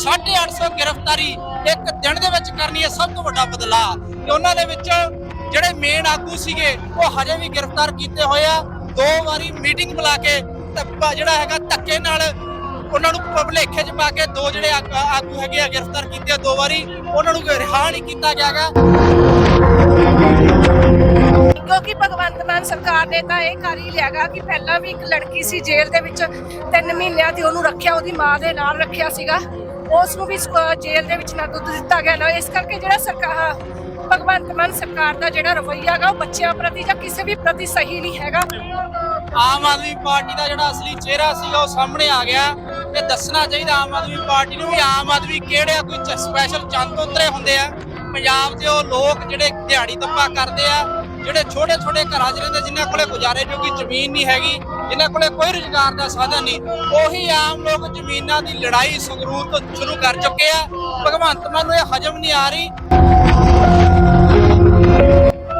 850 ਗ੍ਰਿਫਤਾਰੀ ਇੱਕ ਦਿਨ ਦੇ ਵਿੱਚ ਕਰਨੀ ਹੈ ਸਭ ਤੋਂ ਵੱਡਾ ਬਦਲਾਅ। ਤੇ ਉਹਨਾਂ ਦੇ ਵਿੱਚ ਜਿਹੜੇ ਮੇਨ ਆਗੂ ਸੀਗੇ, ਉਹ ਹਜੇ ਵੀ ਗ੍ਰਿਫਤਾਰ ਕੀਤੇ ਹੋਏ ਆ। ਦੋ ਵਾਰੀ ਮੀਟਿੰਗ ਬੁਲਾ ਕੇ ਜਿਹੜਾ ਹੈਗਾ ਧੱਕੇ ਨਾਲ ਉਹਨਾਂ ਨੂੰ ਭੁਲੇਖੇ 'ਚ ਪਾ ਕੇ ਦੋ ਜਿਹੜੇ ਆਗੂ ਹੈਗੇ ਆ ਗ੍ਰਿਫਤਾਰ ਕੀਤੇ ਆ ਦੋ ਵਾਰੀ, ਉਹਨਾਂ ਨੂੰ ਰਿਹਾ ਨਹੀਂ ਕੀਤਾ ਗਿਆਗਾ। ਕਿਉਂਕਿ ਭਗਵੰਤ ਮਾਨ ਸਰਕਾਰ ਨੇ ਤਾਂ ਇਹ ਕਰ ਹੀ ਲਿਆਗਾ ਕਿ ਪਹਿਲਾਂ ਵੀ ਇੱਕ ਲੜਕੀ ਸੀ ਜੇਲ੍ਹ ਦੇ ਵਿੱਚ 3 ਮਹੀਨਿਆਂ ਦੀ ਉਹਨੂੰ ਰੱਖਿਆ, ਉਹਦੀ ਮਾਂ ਦੇ ਨਾਲ ਰੱਖਿਆ ਸੀਗਾ। ਉਸ ਨੂੰ ਵੀ ਜੇਲ੍ਹ ਦੇ ਵਿੱਚ ਨਾ ਦੁੱਧ ਦਿੱਤਾ ਗਿਆ ਨਾ। ਇਸ ਕਰਕੇ ਜਿਹੜਾ ਸਰਕਾਰ ਭਗਵੰਤ ਮਾਨ ਸਰਕਾਰ ਦਾ ਜਿਹੜਾ ਰਵੱਈਆ ਹੈਗਾ, ਉਹ ਬੱਚਿਆਂ ਪ੍ਰਤੀ ਜਾਂ ਕਿਸੇ ਵੀ ਪ੍ਰਤੀ ਸਹੀ ਨਹੀਂ ਹੈਗਾ। ਆਮ ਆਦਮੀ ਪਾਰਟੀ ਦਾ ਜਿਹੜਾ ਅਸਲੀ ਚਿਹਰਾ ਸੀਗਾ ਉਹ ਸਾਹਮਣੇ ਆ ਗਿਆ। ਤੇ ਦੱਸਣਾ ਚਾਹੀਦਾ ਆਮ ਆਦਮੀ ਪਾਰਟੀ ਨੂੰ ਵੀ ਆਮ ਆਦਮੀ ਕਿਹੜੇ ਆ? ਕੋਈ ਸਪੈਸ਼ਲ ਚੰਦ ਉਤਰੇ ਹੁੰਦੇ ਆ। ਪੰਜਾਬ ਦੇ ਉਹ ਲੋਕ ਜਿਹੜੇ ਦਿਹਾੜੀ ਦੱਪਾ ਕਰਦੇ ਆ, ਜਿਹੜੇ ਛੋਟੇ ਛੋਟੇ ਘਰਾਂ 'ਚ ਰਹਿੰਦੇ, ਜਿਨ੍ਹਾਂ ਕੋਲੇ ਗੁਜ਼ਾਰੇ ਜੋਗੀ ਜ਼ਮੀਨ ਨਹੀਂ ਹੈਗੀ ਜਿਨ੍ਹਾਂ ਕੋਲੇ ਕੋਈ ਰੁਜ਼ਗਾਰ ਦਾ ਸਾਧਨ ਨਹੀਂ, ਉਹੀ ਆਮ ਲੋਕ ਜ਼ਮੀਨਾਂ ਦੀ ਲੜਾਈ ਸੰਗਰੂਰ ਤੋਂ ਸ਼ੁਰੂ ਕਰ ਚੁੱਕੇ ਆ। ਭਗਵੰਤ ਮਾਨ ਨੂੰ ਇਹ ਹਜਮ ਨਹੀਂ ਆ ਰਹੀ।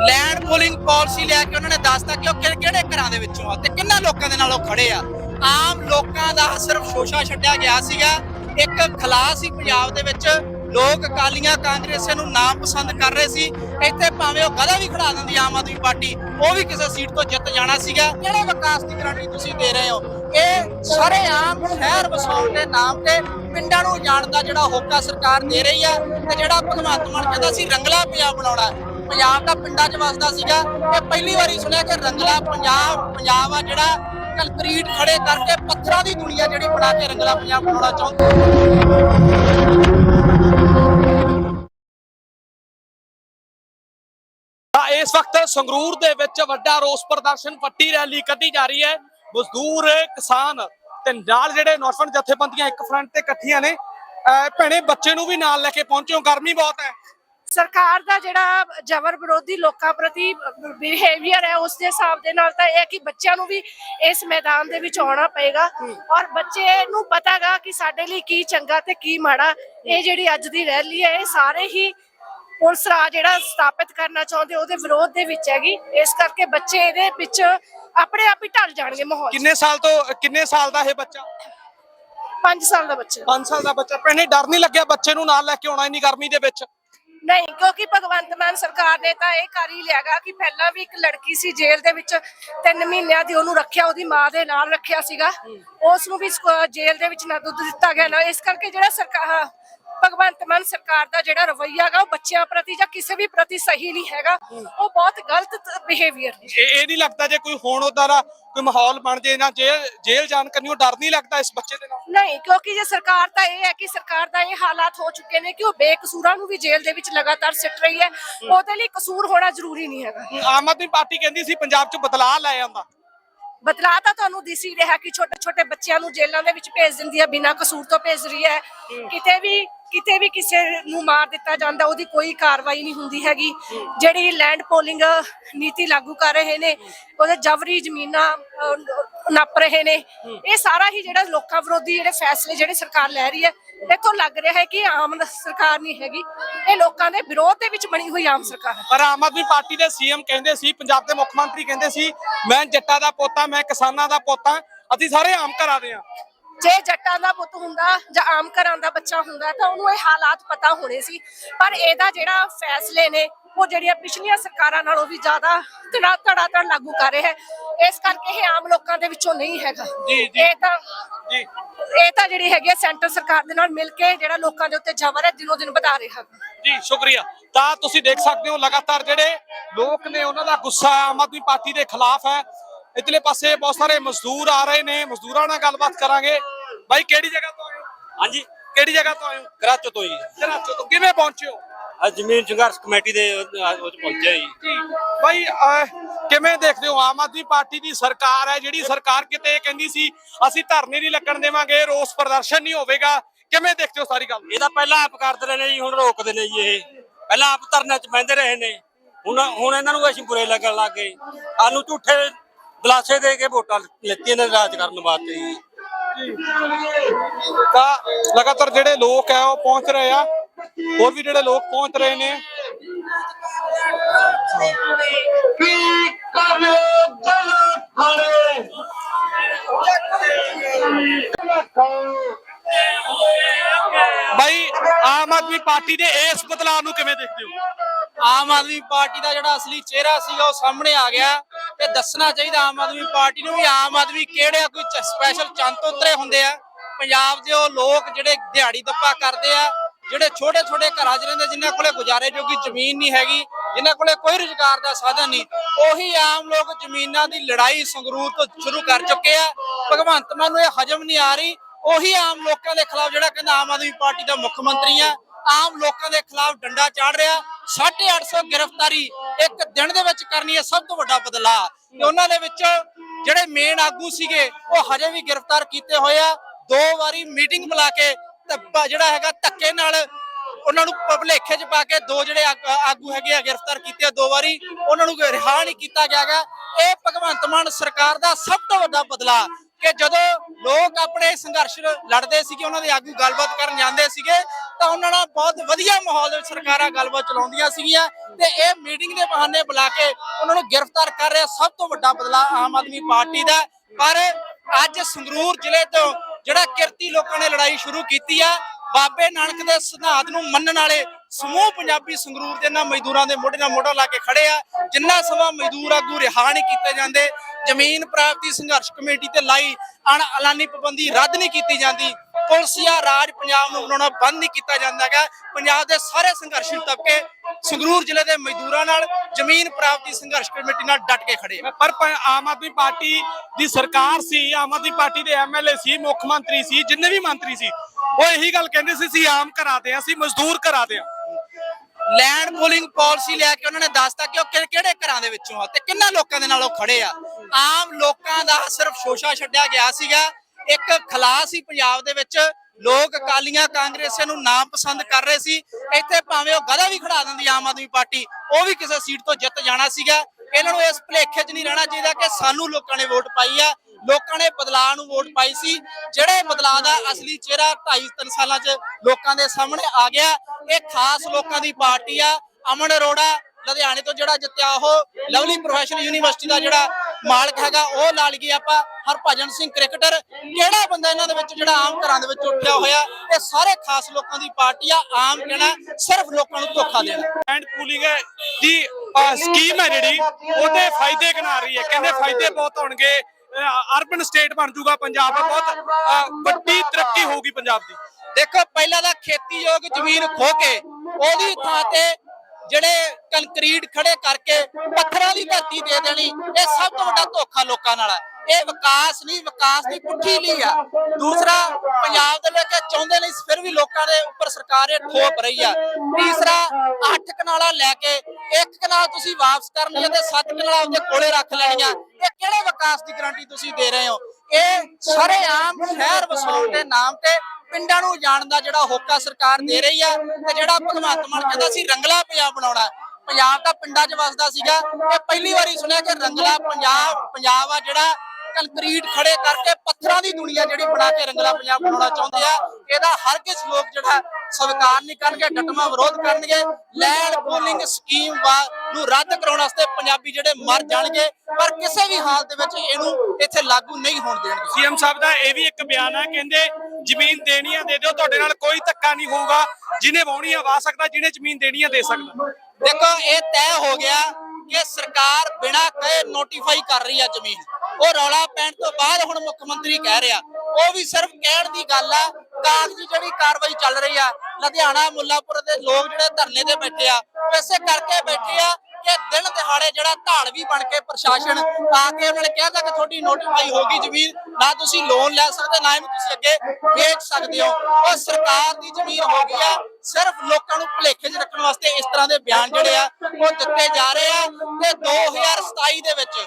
ਲੈਂਡ ਪੂਲਿੰਗ ਪਾਲਿਸੀ ਲੈ ਕੇ ਉਹਨਾਂ ਨੇ ਦੱਸਤਾ ਕਿ ਉਹ ਕਿ- ਕਿਹੜੇ ਘਰਾਂ ਦੇ ਵਿੱਚੋਂ ਆ ਤੇ ਕਿੰਨਾ ਲੋਕਾਂ ਦੇ ਨਾਲ ਉਹ ਖੜੇ ਆ। ਆਮ ਲੋਕਾਂ ਦਾ ਸਿਰਫ ਸ਼ੋਸ਼ਾ ਛੱਡਿਆ ਗਿਆ ਸੀਗਾ। ਇੱਕ ਖਲਾਅ ਸੀ ਪੰਜਾਬ ਦੇ ਵਿੱਚ ਲੋਕ ਕਾਲੀਆਂ ਕਾਂਗਰਸ ਨੂੰ ਨਾ ਪਸੰਦ ਕਰ ਰਹੇ ਸੀ। ਇੱਥੇ ਭਾਵੇਂ ਉਹ ਗਧਾ ਵੀ ਖੜਾ ਦਿੰਦੀ ਆਮ ਆਦਮੀ ਪਾਰਟੀ, ਉਹ ਵੀ ਕਿਸੇ ਸੀਟ ਤੋਂ ਜਿੱਤ ਜਾਣਾ ਸੀਗਾ। ਕਿਹੜੇ ਵਿਕਾਸ ਦੀ ਗਾਰੰਟੀ ਤੁਸੀਂ ਦੇ ਰਹੇ ਹੋ, ਇਹ ਸਾਰੇ ਆਮ ਸ਼ਹਿਰ ਵਸਾਉਣ ਦੇ ਨਾਮ ਤੇ ਪਿੰਡਾਂ ਨੂੰ ਜਾਣ ਦਾ ਜਿਹੜਾ ਹੋਕਾ ਸਰਕਾਰ ਦੇ ਰਹੀ ਆ ਤੇ ਜਿਹੜਾ ਭਗਵੰਤ ਮਾਨ ਕਹਿੰਦਾ ਸੀ, ਰੰਗਲਾ ਪੰਜਾਬ ਬਣਾਉਣਾ। ਪੰਜਾਬ ਦਾ ਪਿੰਡਾਂ 'ਚ ਵਸਦਾ ਸੀਗਾ। ਇਹ ਪਹਿਲੀ ਵਾਰੀ ਸੁਣਿਆ ਕਿ ਰੰਗਲਾ ਪੰਜਾਬ ਪੰਜਾਬ ਆ ਜਿਹੜਾ ਕੰਕਰੀਟ ਖੜੇ ਕਰਕੇ ਪੱਥਰਾਂ ਦੀ ਦੁਨੀਆ ਜਿਹੜੀ ਬਣਾ ਕੇ ਰੰਗਲਾ ਪੰਜਾਬ ਬਣਾਉਣਾ ਚਾਹੁੰਦਾ। ਵਕਤ ਸੰਗਰੂਰ ਦੇ ਵਿੱਚ ਵੱਡਾ ਰੋਸ ਪ੍ਰਦਰਸ਼ਨ ਪੱਟੀ ਰੈਲੀ ਕੱਢੀ ਜਾ ਰਹੀ ਹੈ। ਮਜ਼ਦੂਰ ਕਿਸਾਨ ਤੇ ਨਾਲ ਜਿਹੜੇ ਨੌਜਵਾਨ ਜਥੇਬੰਦੀਆਂ ਇੱਕ ਫਰੰਟ ਤੇ ਇਕੱਠੀਆਂ ਨੇ ਭੈਣੇ ਬੱਚੇ ਨੂੰ ਵੀ ਨਾਲ ਲੈ ਕੇ ਪਹੁੰਚਿਓ ਗਰਮੀ ਬਹੁਤ ਹੈ। ਸਰਕਾਰ ਦਾ ਜਿਹੜਾ ਜਬਰ ਵਿਰੋਧੀ ਲੋਕਾਂ ਪ੍ਰਤੀ ਬਿਹੇਵੀਅਰ ਹੈ ਉਸ ਦੇ ਹਿਸਾਬ ਦੇ ਨਾਲ ਤਾਂ ਇਹ ਹੈ ਕਿ ਬੱਚਿਆਂ ਨੂੰ ਵੀ ਇਸ ਮੈਦਾਨ ਦੇ ਵਿੱਚ ਆਉਣਾ ਪਏਗਾ। ਔਰ ਬੱਚੇ ਨੂੰ ਪਤਾਗਾ ਕਿ ਸਾਡੇ ਲਈ ਕੀ ਚੰਗਾ ਤੇ ਕੀ ਮਾੜਾ ਇਹ ਜਿਹੜੀ ਅੱਜ ਦੀ ਰੈਲੀ ਹੈ ਇਹ ਸਾਰੇ ਹੀ ਪੁਲਿਸ ਰਾਜ ਜਿਹੜਾ ਸਥਾਪਿਤ ਕਰਨਾ ਚਾਹੁੰਦੇ ਉਹਦੇ ਵਿਰੋਧ ਦੇ ਵਿੱਚ ਹੈਗੀ। ਇਸ ਕਰਕੇ ਬੱਚੇ ਇਹਦੇ ਵਿੱਚ ਆਪਣੇ ਆਪ ਹੀ ਢਲ ਜਾਣਗੇ ਮਾਹੌਲ। ਕਿੰਨੇ ਸਾਲ ਤੋਂ ਕਿੰਨੇ ਸਾਲ ਦਾ ਇਹ ਬੱਚਾ? ਪੰਜ ਸਾਲ ਦਾ ਬੱਚਾ। 5 ਸਾਲ ਦਾ ਬੱਚਾ। ਭੈਣੇ ਡਰ ਨਹੀਂ ਲੱਗਿਆ ਬੱਚੇ ਨੂੰ ਨਾਲ ਲੈ ਕੇ ਆਉਣਾ ਇੰਨੀ ਗਰਮੀ ਦੇ ਵਿੱਚ? ਨਹੀਂ ਕਿਉਂਕਿ ਭਗਵੰਤ ਮਾਨ ਸਰਕਾਰ ਨੇ ਤਾਂ ਇਹ ਕਰ ਹੀ ਲਿਆਗਾ ਕਿ ਪਹਿਲਾਂ ਵੀ ਇੱਕ ਲੜਕੀ ਸੀ ਜੇਲ੍ਹ ਦੇ ਵਿੱਚ 3 ਮਹੀਨਿਆਂ ਦੀ ਉਹਨੂੰ ਰੱਖਿਆ ਉਹਦੀ ਮਾਂ ਦੇ ਨਾਲ ਰੱਖਿਆ ਸੀਗਾ। ਉਸ ਨੂੰ ਵੀ ਜੇਲ੍ਹ ਦੇ ਵਿੱਚ ਨਾ ਦੁੱਧ ਦਿੱਤਾ ਗਿਆ ਨਾ। ਇਸ ਕਰਕੇ ਜਿਹੜਾ ਸਰਕਾਰ ਭਗਵੰਤ ਮਾਨ ਸਰਕਾਰ ਦਾ ਜਿਹੜਾ ਰਵੱਈਆ ਹੈਗਾ ਉਹ ਬੱਚਿਆਂ ਪ੍ਰਤੀ ਜਾਂ ਕਿਸੇ ਵੀ ਪ੍ਰਤੀ ਸਹੀ ਨਹੀਂ ਹੈਗਾ। ਉਹ ਬਹੁਤ ਗਲਤ ਬਿਹੇਵੀਅਰ ਹੈ ਇਹ ਇਹ ਨਹੀਂ ਲੱਗਦਾ ਜੇ ਕੋਈ ਹੋਣ ਉਹਦਾ ਦਾ ਕੋਈ ਮਾਹੌਲ ਬਣ ਜੇ ਨਾ ਜੇਲ੍ਹ ਜੇਲ੍ਹ ਜਾਣ ਕਰਨੀ ਉਹ ਡਰ ਨਹੀਂ ਲੱਗਦਾ ਇਸ ਬੱਚੇ ਦੇ ਨਾਲ? ਨਹੀਂ ਕਿਉਂਕਿ ਜੇ ਸਰਕਾਰ ਤਾਂ ਇਹ ਹੈ ਕਿ ਸਰਕਾਰ ਦਾ ਇਹ ਹਾਲਾਤ ਹੋ ਚੁੱਕੇ ਨੇ ਕਿ ਉਹ ਬੇਕਸੂਰਾਂ ਨੂੰ ਵੀ ਜੇਲ੍ਹ ਦੇ ਵਿੱਚ ਲਗਾਤਾਰ ਸਿੱਟ ਰਹੀ ਹੈ। ਉਹਦੇ ਲਈ ਕਸੂਰ ਹੋਣਾ ਜ਼ਰੂਰੀ ਨਹੀਂ ਹੈਗਾ। ਆਮ ਆਦਮੀ ਪਾਰਟੀ ਕਹਿੰਦੀ ਸੀ ਪੰਜਾਬ 'ਚ ਬਦਲਾਅ ਲੈ ਆਂਦਾ ਬਦਲਾਅ ਤਾਂ ਤੁਹਾਨੂੰ ਦਿਸ ਹੀ ਰਿਹਾ ਕਿ ਛੋਟੇ ਛੋਟੇ ਬੱਚਿਆਂ ਨੂੰ ਜੇਲ੍ਹਾਂ ਦੇ ਵਿੱਚ ਭੇਜ ਦਿੰਦੀ ਹੈ ਬਿਨਾਂ ਕਸੂਰ ਤੋਂ ਭੇਜ ਰਹੀ ਹੈ। ਕਿਤੇ ਵੀ ਕਿਤੇ ਵੀ ਕਿਸੇ ਨੂੰ ਮਾਰ ਦਿੱਤਾ ਜਾਂਦਾ ਉਹਦੀ ਕੋਈ ਕਾਰਵਾਈ ਨਹੀਂ ਹੁੰਦੀ ਹੈਗੀ। ਜਿਹੜੀ ਲੈਂਡ ਪੋਲਿੰਗ ਨੀਤੀ ਲਾਗੂ ਕਰ ਰਹੇ ਨੇ ਉਹਦੇ ਜਬਰੀ ਜ਼ਮੀਨਾਂ ਨੱਪ ਰਹੇ ਨੇ। ਇਹ ਸਾਰਾ ਹੀ ਜਿਹੜਾ ਲੋਕਾਂ ਵਿਰੋਧੀ ਜਿਹੜੇ ਫੈਸਲੇ ਜਿਹੜੇ ਸਰਕਾਰ ਲੈ ਰਹੀ ਹੈ ਇੱਥੋਂ ਲੱਗ ਰਿਹਾ ਹੈ ਕਿ ਆਮ ਸਰਕਾਰ ਨਹੀਂ ਹੈਗੀ। ਇਹ ਲੋਕਾਂ ਦੇ ਵਿਰੋਧ ਦੇ ਵਿੱਚ ਬਣੀ ਹੋਈ ਆਮ ਸਰਕਾਰ ਹੈ। ਪਰ ਆਮ ਆਦਮੀ ਪਾਰਟੀ ਦੇ ਸੀਐਮ ਕਹਿੰਦੇ ਸੀ ਪੰਜਾਬ ਦੇ ਮੁੱਖ ਮੰਤਰੀ ਕਹਿੰਦੇ ਸੀ ਮੈਂ ਜੱਟਾਂ ਦਾ ਪੋਤਾ ਮੈਂ ਕਿਸਾਨਾਂ ਦਾ ਪੋਤਾ ਅਸੀਂ ਸਾਰੇ ਆਮ ਘਰਾਂ ਦੇ ਆ ਜੇ ਜੱਟਾਂ ਦਾ ਪੁੱਤ ਹੁੰਦਾ ਜਾਂ ਆਮ ਘਰਾਂ ਦਾ ਬੱਚਾ ਹੁੰਦਾ ਤਾਂ ਉਹਨੂੰ ਇਹ ਹਾਲਾਤ ਪਤਾ ਹੋਣੇ ਸੀ। ਪਰ ਇਹਦਾ ਜਿਹੜਾ ਫੈਸਲੇ ਨੇ ਉਹ ਜਿਹੜੀਆਂ ਪਿਛਲੀਆਂ ਸਰਕਾਰਾਂ ਨਾਲੋਂ ਵੀ ਜ਼ਿਆਦਾ ਧੜਾ ਧੜਾ ਧੜ ਲਾਗੂ ਕਰ ਰਿਹਾ ਹੈ। ਇਸ ਕਰਕੇ ਇਹ ਆਮ ਲੋਕਾਂ ਦੇ ਵਿੱਚੋਂ ਨਹੀਂ ਹੈਗਾ। ਜੀ, ਜੀ। ਇਹ ਤਾਂ ਜੀ। ਇਹ ਤਾਂ ਜਿਹੜੀ ਹੈਗੀ ਹੈ ਸੈਂਟਰ ਸਰਕਾਰ ਦੇ ਨਾਲ ਮਿਲ ਕੇ ਜਿਹੜਾ ਲੋਕਾਂ ਦੇ ਉੱਤੇ ਜ਼ਬਰ ਹੈ ਦਿਨੋ ਦਿਨ ਵਧਾ ਰਿਹਾ ਜੀ ਸ਼ੁਕਰੀਆ। ਤਾਂ ਤੁਸੀਂ ਦੇਖ ਸਕਦੇ ਹੋ ਲਗਾਤਾਰ ਜਿਹੜੇ ਲੋਕ ਨੇ ਉਹਨਾਂ ਦਾ ਗੁੱਸਾ ਆਮ ਆਦਮੀ ਪਾਰਟੀ ਦੇ ਖਿਲਾਫ ਹੈ। ਇਧਰਲੇ ਪਾਸੇ ਬਹੁਤ ਸਾਰੇ ਮਜ਼ਦੂਰ ਆ ਰਹੇ ਨੇ। ਮਜ਼ਦੂਰਾਂ ਨਾਲ ਗੱਲਬਾਤ ਕਰਾਂਗੇ। ਬਾਈ ਕਿਹੜੀ ਜਗ੍ਹਾ ਤੋਂ ਆਏ ਹੋ? ਹਾਂਜੀ। ਕਿਹੜੀ ਜਗ੍ਹਾ ਤੋਂ ਆਏ ਹੋ? ਕਰਾਚੋ ਤੋਂ ਜੀ। ਜਨਾਚੋ ਤੋਂ। ਕਿਵੇਂ ਪਹੁੰਚੇ ਹੋ? ਅੱਜ ਜ਼ਮੀਨ ਸੰਘਰਸ਼ ਕਮੇਟੀ ਦੇ ਉਹ 'ਚ ਪਹੁੰਚਿਆ ਜੀ। ਅਹ, ਕਿਵੇਂ ਦੇਖਦੇ ਹੋ? ਆਮ ਆਦਮੀ ਪਾਰਟੀ ਦੀ ਸਰਕਾਰ ਹੈ ਜਿਹੜੀ ਸਰਕਾਰ ਕਿਤੇ ਇਹ ਕਹਿੰਦੀ ਸੀ ਅਸੀਂ ਧਰਨੇ ਨਹੀਂ ਲੱਗਣ ਦੇਵਾਂਗੇ ਰੋਸ ਪ੍ਰਦਰਸ਼ਨ ਨਹੀਂ ਹੋਵੇਗਾ। ਕਿਵੇਂ ਦੇਖਦੇ ਹੋ ਸਾਰੀ ਗੱਲ? ਇਹ ਤਾਂ ਪਹਿਲਾਂ ਆਪ ਕਰਦੇ ਰਹੇ ਨੇ ਜੀ ਹੁਣ ਰੋਕਦੇ ਨੇ ਜੀ ਇਹ। ਪਹਿਲਾਂ ਆਪ ਧਰਨੇ 'ਚ ਬਹਿੰਦੇ ਰਹੇ ਨੇ। ਹੁਣ ਹੁਣ ਇਹਨਾਂ ਨੂੰ ਅਸੀਂ ਬੁਰੇ ਲੱਗਣ ਲੱਗ ਗਏ। ਆਨੂੰ ਝੂਠੇ ਦਲਾਸੇ ਦੇ ਕੇ ਵੋਟਾਂ ਲੈਤੀਆਂ ਨੇ ਰਾਜ ਕਰਨ ਵਾਸਤੇ। ਜੀ। ਤਾਂ ਲਗਾਤਾਰ ਜਿਹੜੇ ਲੋਕ ਹੈ ਉਹ ਪਹੁੰਚ ਰਹੇ ਆ। ਹੋਰ ਵੀ ਜਿਹੜੇ ਲੋਕ ਪਹੁੰਚ ਰਹੇ ਨੇ। ਆਮ ਆਦਮੀ ਪਾਰਟੀ ਦੇ ਇਸ ਬਦਲਾਅ ਨੂੰ ਕਿਵੇਂ ਦੇਖਦੇ ਹੋ? ਆਮ ਆਦਮੀ ਪਾਰਟੀ ਦਾ ਜਿਹੜਾ ਅਸਲੀ ਚਿਹਰਾ ਸੀਗਾ, ਉਹ ਸਾਹਮਣੇ ਆ ਗਿਆ। ਤੇ ਦੱਸਣਾ ਚਾਹੀਦਾ ਆਮ ਆਦਮੀ ਪਾਰਟੀ ਨੂੰ ਵੀ ਆਮ ਆਦਮੀ ਕਿਹੜੇ ਕੋਈ ਸਪੈਸ਼ਲ ਚੰਦ ਤੋਂ ਉਤਰੇ ਹੁੰਦੇ ਆ। ਪੰਜਾਬ ਦੇ ਉਹ ਲੋਕ ਜਿਹੜੇ ਦਿਹਾੜੀ ਦੱਪਾ ਕਰਦੇ ਆ ਜਿਹੜੇ ਛੋਟੇ ਛੋਟੇ ਘਰਾਂ 'ਚ ਰਹਿੰਦੇ, ਜਿਨ੍ਹਾਂ ਕੋਲੇ ਗੁਜ਼ਾਰੇ ਜੋਗੀ ਜ਼ਮੀਨ ਨਹੀਂ ਹੈਗੀ, ਜਿਨ੍ਹਾਂ ਕੋਲੇ ਕੋਈ ਰੁਜ਼ਗਾਰ ਦਾ ਸਾਧਨ ਨਹੀਂ, ਉਹੀ ਆਮ ਲੋਕ ਜ਼ਮੀਨਾਂ ਦੀ ਲੜਾਈ ਸੰਗਰੂਰ ਤੋਂ ਸ਼ੁਰੂ ਕਰ ਚੁੱਕੇ ਆ। ਭਗਵੰਤ ਮਾਨ ਨੂੰ ਇਹ ਹਜਮ ਨਹੀਂ ਆ ਰਹੀ। ਉਹੀ ਆਮ ਲੋਕਾਂ ਦੇ ਖਿਲਾਫ ਜਿਹੜਾ ਕਹਿੰਦਾ ਆਮ ਆਦਮੀ ਪਾਰਟੀ ਦਾ ਮੁੱਖ ਮੰਤਰੀ ਆ, ਆਮ ਲੋਕਾਂ ਦੇ ਖਿਲਾਫ ਡੰਡਾ ਚਾੜ ਰਿਹਾ। 850 ਗ੍ਰਿਫਤਾਰੀ ਇੱਕ ਦਿਨ ਦੇ ਵਿੱਚ ਕਰਨੀ ਹੈ, ਸਭ ਤੋਂ ਵੱਡਾ ਬਦਲਾਅ। ਤੇ ਉਹਨਾਂ ਦੇ ਵਿੱਚ ਜਿਹੜੇ ਮੇਨ ਆਗੂ ਸੀਗੇ, ਉਹ ਹਜੇ ਵੀ ਗ੍ਰਿਫਤਾਰ ਕੀਤੇ ਹੋਏ ਆ। ਦੋ ਵਾਰੀ ਮੀਟਿੰਗ ਬੁਲਾ ਕੇ ਤੇ ਜਿਹੜਾ ਹੈਗਾ ਧੱਕੇ ਨਾਲ ਉਹਨਾਂ ਨੂੰ ਭੁਲੇਖੇ 'ਚ ਪਾ ਕੇ ਦੋ ਜਿਹੜੇ ਆਗ- ਆਗੂ ਹੈਗੇ ਆ ਗ੍ਰਿਫਤਾਰ ਕੀਤੇ ਆ ਦੋ ਵਾਰੀ, ਉਹਨਾਂ ਨੂੰ ਰਿਹਾ ਨਹੀਂ ਕੀਤਾ ਗਿਆਗਾ ਇਹ ਭਗਵੰਤ ਮਾਨ ਸਰਕਾਰ ਦਾ ਸਭ ਤੋਂ ਵੱਡਾ ਬਦਲਾਅ ਕਿ ਜਦੋਂ ਲੋਕ ਆਪਣੇ ਸੰਘਰਸ਼ ਲੜਦੇ ਸੀਗੇ, ਉਹਨਾਂ ਦੇ ਆਗੂ ਗੱਲਬਾਤ ਕਰਨ ਜਾਂਦੇ ਸੀਗੇ, ਤਾਂ ਉਹਨਾਂ ਨਾਲ ਬਹੁਤ ਵਧੀਆ ਮਾਹੌਲ ਦੇ ਵਿੱਚ ਸਰਕਾਰਾਂ ਗੱਲਬਾਤ ਚਲਾਉਂਦੀਆਂ ਸੀਗੀਆਂ ਤੇ ਇਹ ਮੀਟਿੰਗ ਦੇ ਬਹਾਨੇ ਬੁਲਾ ਕੇ ਉਹਨਾਂ ਨੂੰ ਗ੍ਰਿਫਤਾਰ ਕਰ ਰਿਹਾ। ਸਭ ਤੋਂ ਵੱਡਾ ਬਦਲਾਅ ਆਮ ਆਦਮੀ ਪਾਰਟੀ ਦਾ। ਪਰ ਅੱਜ ਸੰਗਰੂਰ ਜ਼ਿਲ੍ਹੇ ਤੋਂ ਜਿਹੜਾ ਕਿਰਤੀ ਲੋਕਾਂ ਨੇ ਲੜਾਈ ਸ਼ੁਰੂ ਕੀਤੀ ਆ, ਬਾਬੇ ਨਾਨਕ ਦੇ ਸਿਧਾਂਤ ਨੂੰ ਮੰਨਣ ਵਾਲੇ ਸਮੂਹ ਪੰਜਾਬੀ ਸੰਗਰੂਰ ਦੇ ਨਾਲ ਮਜ਼ਦੂਰਾਂ ਦੇ ਮੋਢੇ ਨਾਲ ਮੋਢਾ ਲਾ ਕੇ ਖੜੇ ਆ, ਜਿੰਨਾ ਸਮਾਂ ਮਜ਼ਦੂਰ ਆਗੂ ਰਿਹਾ ਨਹੀਂ ਕੀਤੇ ਜਾਂਦੇ, ਜ਼ਮੀਨ ਪ੍ਰਾਪਤੀ ਸੰਘਰਸ਼ ਕਮੇਟੀ ਤੇ ਲਾਈ ਅਣ ਐਲਾਨੀ ਪਾਬੰਦੀ ਰੱਦ ਨਹੀਂ ਕੀਤੀ ਜਾਂਦੀ, ਪੁਲਿਸ ਜਾਂ ਰਾਜ ਪੰਜਾਬ ਨੂੰ ਬਣਾਉਣਾ ਬੰਦ ਨਹੀਂ ਕੀਤਾ ਜਾਂਦਾਗਾ ਪੰਜਾਬ ਦੇ ਸਾਰੇ ਸੰਘਰਸ਼ੀ ਤਬਕੇ ਸੰਗਰੂਰ ਜ਼ਿਲ੍ਹੇ ਦੇ ਮਜ਼ਦੂਰਾਂ ਨਾਲ ਜ਼ਮੀਨ ਪ੍ਰਾਪਤੀ ਸੰਘਰਸ਼ ਕਮੇਟੀ ਨਾਲ ਡਟ ਕੇ ਖੜੇ। ਆ ਪਰ ਪ- ਆਮ ਆਦਮੀ ਪਾਰਟੀ ਦੀ ਸਰਕਾਰ ਸੀ ਆਮ ਆਦਮੀ ਪਾਰਟੀ ਦੇ ਐਮਐਲਏ ਸੀ ਮੁੱਖ ਮੰਤਰੀ ਸੀ ਜਿੰਨੇ ਵੀ ਮੰਤਰੀ ਸੀ ਉਹ ਇਹੀ ਗੱਲ ਕਹਿੰਦੇ ਸੀ ਅਸੀਂ ਆਮ ਕਰਾਦੇ ਆ ਅਸੀਂ ਮਜ਼ਦੂਰ ਕਰਾਦੇ ਆ ਲੈਂਡ ਪੂਲਿੰਗ ਪਾਲਿਸੀ ਲੈ ਕੇ ਉਹਨਾਂ ਨੇ ਦੱਸਤਾ ਕਿ ਉਹ ਕਿ- ਕਿਹੜੇ ਘਰਾਂ ਦੇ ਵਿੱਚੋਂ ਆ ਤੇ ਕਿੰਨਾ ਲੋਕਾਂ ਦੇ ਨਾਲ ਉਹ ਖੜੇ ਆ। ਆਮ ਲੋਕਾਂ ਦਾ ਸਿਰਫ ਸ਼ੋਸ਼ਾ ਛੱਡਿਆ ਗਿਆ ਸੀਗਾ। ਇੱਕ ਖਲਾ ਸੀ ਪੰਜਾਬ ਦੇ ਵਿੱਚ ਲੋਕ ਅਕਾਲੀਆਂ ਕਾਂਗਰਸੀਆਂ ਨੂੰ ਨਾ ਪਸੰਦ ਕਰ ਰਹੇ ਸੀ। ਇੱਥੇ ਭਾਵੇਂ ਉਹ ਗਧਾ ਵੀ ਖੜਾ ਦਿੰਦੀ ਆਮ ਆਦਮੀ ਪਾਰਟੀ, ਉਹ ਵੀ ਕਿਸੇ ਸੀਟ ਤੋਂ ਜਿੱਤ ਜਾਣਾ ਸੀਗਾ। ਇਹਨਾਂ ਨੂੰ ਇਸ ਭੁਲੇਖੇ 'ਚ ਨਹੀਂ ਰਹਿਣਾ ਚਾਹੀਦਾ ਕਿ ਸਾਨੂੰ ਲੋਕਾਂ ਨੇ ਵੋਟ ਪਾਈ ਆ। ਲੋਕਾਂ ਨੇ ਬਦਲਾਅ ਨੂੰ ਵੋਟ ਪਾਈ ਸੀ। ਜਿਹੜੇ ਬਦਲਾਅ ਦਾ ਅਸਲੀ ਚਿਹਰਾ 2.5 3 ਸਾਲਾਂ 'ਚ ਲੋਕਾਂ ਦੇ ਸਾਹਮਣੇ ਆ ਗਿਆ, ਇਹ ਖਾਸ ਲੋਕਾਂ ਦੀ ਪਾਰਟੀ ਆ। ਅਮਨ ਅਰੋੜਾ, ਲੁਧਿਆਣੇ ਤੋਂ ਜਿਹੜਾ ਜਿੱਤਿਆ ਉਹ ਲਵਲੀ ਪ੍ਰੋਫੈਸ਼ਨਲ ਯੂਨੀਵਰਸਿਟੀ ਦਾ ਜਿਹੜਾ ਮਾਲਕ ਹੈਗਾ ਉਹ ਲਾ ਲਈਏ ਆਪਾਂ ਹਰਭਜਨ ਸਿੰਘ ਕ੍ਰਿਕਟਰ ਕਿਹੜਾ ਬੰਦਾ ਇਹਨਾਂ ਦੇ ਵਿੱਚ ਜਿਹੜਾ ਆਮ ਘਰਾਂ ਦੇ ਵਿੱਚ ਉੱਠਿਆ ਹੋਇਆ ਇਹ ਸਾਰੇ ਖਾਸ ਲੋਕਾਂ ਦੀ ਪਾਰਟੀ ਆ ਆਮ ਕਹਿਣਾ ਸਿਰਫ ਲੋਕਾਂ ਨੂੰ ਧੋਖਾ ਦੇਣਾ। ਲੈਂਡ ਪੂਲਿੰਗ ਦੀ ਅਹ, ਸਕੀਮ ਹੈ ਜਿਹੜੀ ਉਹਦੇ ਫਾਇਦੇ ਗਿਣਾ ਰਹੀ ਹੈ। ਕਹਿੰਦੇ ਫਾਇਦੇ ਬਹੁਤ ਹੋਣਗੇ ਅਰਬਨ ਸਟੇਟ ਬਣ ਜਾਊਗਾ ਪੰਜਾਬ ਬਹੁਤ ਅਹ, ਵੱਡੀ ਤਰੱਕੀ ਹੋਊਗੀ ਪੰਜਾਬ ਦੀ। ਦੇਖੋ ਪਹਿਲਾਂ ਤਾਂ ਖੇਤੀਯੋਗ ਜ਼ਮੀਨ ਖੋ ਕੇ ਉਹਦੀ ਥਾਂ ਤੇ ਜਿਹੜੇ ਕੰਕਰੀਟ ਖੜੇ ਕਰਕੇ ਪੱਥਰਾਂ ਦੀ ਧਰਤੀ ਦੇ ਦੇਣੀ, ਇਹ ਸਭ ਤੋਂ ਵੱਡਾ ਧੋਖਾ ਲੋਕਾਂ ਨਾਲ ਹੈ ਇਹ ਵਿਕਾਸ ਨਹੀਂ, ਵਿਕਾਸ ਦੀ ਪੁੱਠੀ ਲਈ ਆ। ਦੂਸਰਾ, ਪੰਜਾਬ ਦੇ ਲੋਕ ਚਾਹੁੰਦੇ ਨਹੀਂ, ਫਿਰ ਵੀ ਲੋਕਾਂ ਦੇ ਉੱਪਰ ਸਰਕਾਰ ਇਹ ਠੋਪ ਰਹੀ ਆ। ਤੀਸਰਾ, ਅੱਠ ਕਨਾਲਾ ਲੈ ਕੇ, ਇੱਕ ਕਨਾਲ ਤੁਸੀਂ ਵਾਪਸ ਕਰਨੀ ਹੈ ਤੇ ਸੱਤ ਕਨਾਲਾਂ ਉਹਦੇ ਕੋਲੇ ਰੱਖ ਲੈਣੀਆਂ। ਇਹ ਕਿਹੜੇ ਵਿਕਾਸ ਦੀ ਗਾਰੰਟੀ ਤੁਸੀਂ ਦੇ ਰਹੇ ਹੋ? ਇਹ ਸਾਰੇ ਆਮ ਸ਼ਹਿਰ ਵਸਾਉਣ ਦੇ ਨਾਮ ਤੇ ਪਿੰਡਾਂ ਨੂੰ ਜਾਣ ਦਾ ਜਿਹੜਾ ਹੋਕਾ ਸਰਕਾਰ ਦੇ ਰਹੀ ਆ ਤੇ ਜਿਹੜਾ ਭਗਵੰਤ ਮਾਨ ਕਹਿੰਦਾ ਸੀ ਰੰਗਲਾ ਪੰਜਾਬ ਬਣਾਉਣਾ ਪੰਜਾਬ ਤਾਂ ਪਿੰਡਾਂ 'ਚ ਵਸਦਾ ਸੀਗਾ ਇਹ ਪਹਿਲੀ ਵਾਰੀ ਸੁਣਿਆ ਕਿ ਰੰਗਲਾ ਪੰਜਾਬ ਪੰਜਾਬ ਆ ਜਿਹੜਾ ਕੰਕਰੀਟ ਖੜੇ ਕਰਕੇ ਪੱਥਰਾਂ ਦੀ ਦੁਨੀਆ ਜਿਹੜੀ ਬਣਾ ਕੇ ਰੰਗਲਾ ਪੰਜਾਬ ਬਣਾਉਣਾ ਚਾਹੁੰਦੇ ਆ। ਇਹਦਾ ਹਰ ਕਿਸ ਲੋਕ ਜਿਹੜਾ ਸਵੀਕਾਰ ਨਹੀਂ ਕਰਨਗੇ ਡਟਮਾ ਵਿਰੋਧ ਕਰਨਗੇ। ਲੈਂਡ ਪੂਲਿੰਗ ਸਕੀਮ ਨੂੰ ਰੱਦ ਕਰਾਉਣ ਵਾਸਤੇ ਪੰਜਾਬੀ ਜਿਹੜੇ ਮਰ ਜਾਣਗੇ, ਪਰ ਕਿਸੇ ਵੀ ਹਾਲਤ ਦੇ ਵਿੱਚ ਇਹਨੂੰ ਇੱਥੇ ਲਾਗੂ ਨਹੀਂ ਹੋਣ ਦੇਣਗੇ। ਸੀਐਮ ਸਾਹਿਬ ਦਾ ਇਹ ਵੀ ਇੱਕ ਬਿਆਨ ਹੈ ਕਹਿੰਦੇ ਜ਼ਮੀਨ ਦੇਣੀ ਆ ਦੇ ਦਿਓ, ਤੁਹਾਡੇ ਨਾਲ ਕੋਈ ਧੱਕਾ ਨਹੀਂ ਹੋਊਗਾ, ਜਿਹਨੇ ਵਾਉਣੀ ਆ ਵਾ ਸਕਦਾ, ਜਿਹਨੇ ਜ਼ਮੀਨ ਦੇਣੀ ਆ, ਦੇ ਸਕਦਾ। ਦੇਖੋ, ਇਹ ਤੈਅ ਹੋ ਗਿਆ ਕਿ ਸਰਕਾਰ ਬਿਨਾਂ ਕਹੇ ਨੋਟੀਫਾਈ ਕਰ ਰਹੀ ਆ ਜ਼ਮੀਨ। ਉਹ ਰੌਲਾ ਪੈਣ ਤੋਂ ਬਾਅਦ ਹੁਣ ਮੁੱਖ ਮੰਤਰੀ ਕਹਿ ਰਿਹਾ। ਉਹ ਵੀ ਸਿਰਫ ਕਹਿਣ ਦੀ ਗੱਲ ਆ, ਕਾਗਜ਼ੀ ਜਿਹੜੀ ਕਾਰਵਾਈ ਚੱਲ ਰਹੀ ਆ, ਲੁਧਿਆਣਾ, ਮੁੱਲਾਪੁਰ ਦੇ ਲੋਕ ਜਿਹੜੇ ਧਰਨੇ ਤੇ ਬੈਠੇ ਆ ਉਹ ਇਸੇ ਕਰਕੇ ਬੈਠੇ ਆ ਕਿ ਦਿਨ ਦਿਹਾੜੇ ਜਿਹੜਾ ਢਾਲ ਵੀ ਬਣ ਕੇ ਪ੍ਰਸ਼ਾਸਨ ਆ ਕੇ ਉਹਨਾਂ ਨੇ ਕਹਿਤਾ ਕਿ ਤੁਹਾਡੀ ਨੋਟੀਫਾਈ ਹੋ ਗਈ ਜ਼ਮੀਨ, ਨਾ ਤੁਸੀਂ ਲੋਨ ਲੈ ਸਕਦੇ, ਨਾ ਇਹਨੂੰ ਤੁਸੀਂ ਅੱਗੇ ਵੇਚ ਸਕਦੇ ਹੋ। ਉਹ ਸਰਕਾਰ ਦੀ ਜ਼ਮੀਨ ਹੋ ਗਈ ਆ, ਸਿਰਫ ਲੋਕਾਂ ਨੂੰ ਭੁਲੇਖੇ 'ਚ ਰੱਖਣ ਵਾਸਤੇ ਇਸ ਤਰ੍ਹਾਂ ਦੇ ਬਿਆਨ ਜਿਹੜੇ ਆ, ਉਹ ਦਿੱਤੇ ਜਾ ਰਹੇ ਆ। ਤੇ 2027 ਦੇ ਵਿੱਚ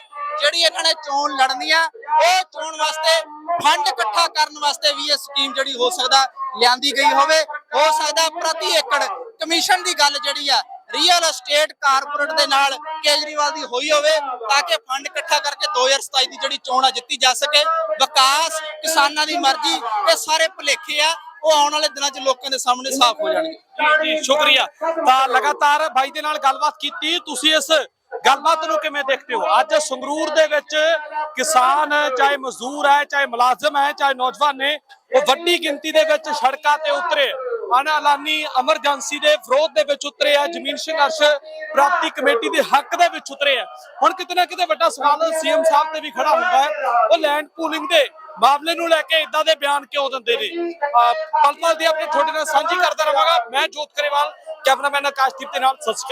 ਜਿਹੜੀ ਇਹਨਾਂ ਨੇ ਚੋਣ ਲੜਨੀ ਆ, ਉਹ ਚੋਣ ਵਾਸਤੇ ਫੰਡ ਇਕੱਠਾ ਕਰਨ ਵਾਸਤੇ ਵੀ ਇਹ ਸਕੀਮ ਜਿਹੜੀ ਹੋ ਸਕਦਾ ਲਿਆਂਦੀ ਗਈ ਹੋਵੇ। ਹੋ ਸਕਦਾ ਪ੍ਰਤੀ ਏਕੜ ਕਮਿਸ਼ਨ ਦੀ ਗੱਲ ਜਿਹੜੀ ਆ ਰੀਅਲ ਅਸਟੇਟ ਕਾਰਪੋਰੇਟ ਦੇ ਨਾਲ ਕੇਜਰੀਵਾਲ ਦੀ ਹੋਈ ਹੋਵੇ ਤਾਂ ਕਿ ਫੰਡ ਇਕੱਠਾ ਕਰਕੇ 2027 ਦੀ ਜਿਹੜੀ ਚੋਣ ਆ ਜਿੱਤੀ ਜਾ ਸਕੇ ਵਿਕਾਸ ਕਿਸਾਨਾਂ ਦੀ ਮਰਜ਼ੀ ਇਹ ਸਾਰੇ ਭੁਲੇਖੇ ਆ ਉਹ ਆਉਣ ਵਾਲੇ ਦਿਨਾਂ 'ਚ ਲੋਕਾਂ ਦੇ ਸਾਹਮਣੇ ਸਾਫ਼ ਹੋ ਜਾਣਗੇ ਜੀ ਸ਼ੁਕਰੀਆ ਤਾਂ ਲਗਾਤਾਰ ਬਾਈ ਦੇ ਨਾਲ ਗੱਲਬਾਤ ਕੀਤੀ ਤੁਸੀਂ ਇਸ ਗੱਲਬਾਤ ਨੂੰ ਕਿਵੇਂ ਦੇਖਦੇ ਹੋ? ਅੱਜ ਸੰਗਰੂਰ ਦੇ ਵਿੱਚ ਕਿਸਾਨ ਚਾਹੇ ਮਜ਼ਦੂਰ ਹੈ, ਚਾਹੇ ਮੁਲਾਜ਼ਮ ਹੈ, ਚਾਹੇ ਨੌਜਵਾਨ ਨੇ, ਉਹ ਵੱਡੀ ਗਿਣਤੀ ਦੇ ਵਿੱਚ ਸੜਕਾਂ ਤੇ ਉਤਰੇ। ਅਨਾਲਾਨੀ ਐਮਰਜੈਂਸੀ ਦੇ ਵਿਰੋਧ ਦੇ ਵਿੱਚ ਉਤਰੇ ਆ, ਜ਼ਮੀਨ ਸੰਘਰਸ਼ ਪ੍ਰਾਪਤੀ ਕਮੇਟੀ ਦੇ ਹੱਕ ਦੇ ਵਿੱਚ ਉਤਰੇ ਆ। ਹੁਣ ਕਿਤੇ ਨਾ ਕਿਤੇ ਵੱਡਾ ਸਵਾਲ ਸੀਐਮ ਸਾਹਿਬ ਤੇ ਵੀ ਖੜਾ ਹੁੰਦਾ ਹੈ। ਉਹ ਲੈਂਡ ਪੂਲਿੰਗ ਦੇ ਮਾਮਲੇ ਨੂੰ ਲੈ ਕੇ ਇਦਾਂ ਦੇ ਬਿਆਨ ਕਿਉਂ ਦਿੰਦੇ ਨੇ? ਪਲ ਪਲ ਦੀ ਆਪਣੇ ਤੁਹਾਡੇ ਨਾਲ ਸਾਂਝੀ ਕਰਦਾ ਰਹਾਂਗਾ ਮੈਂ ਜੋਤ ਕਰੇਵਾਲ, ਕੈਮਰਾਮੈਨ ਆਕਾਸ਼ਦੀਪ ਦੇ ਨਾਲ, ਸਤਿ ਸ਼੍ਰੀ ਅਕਾਲ।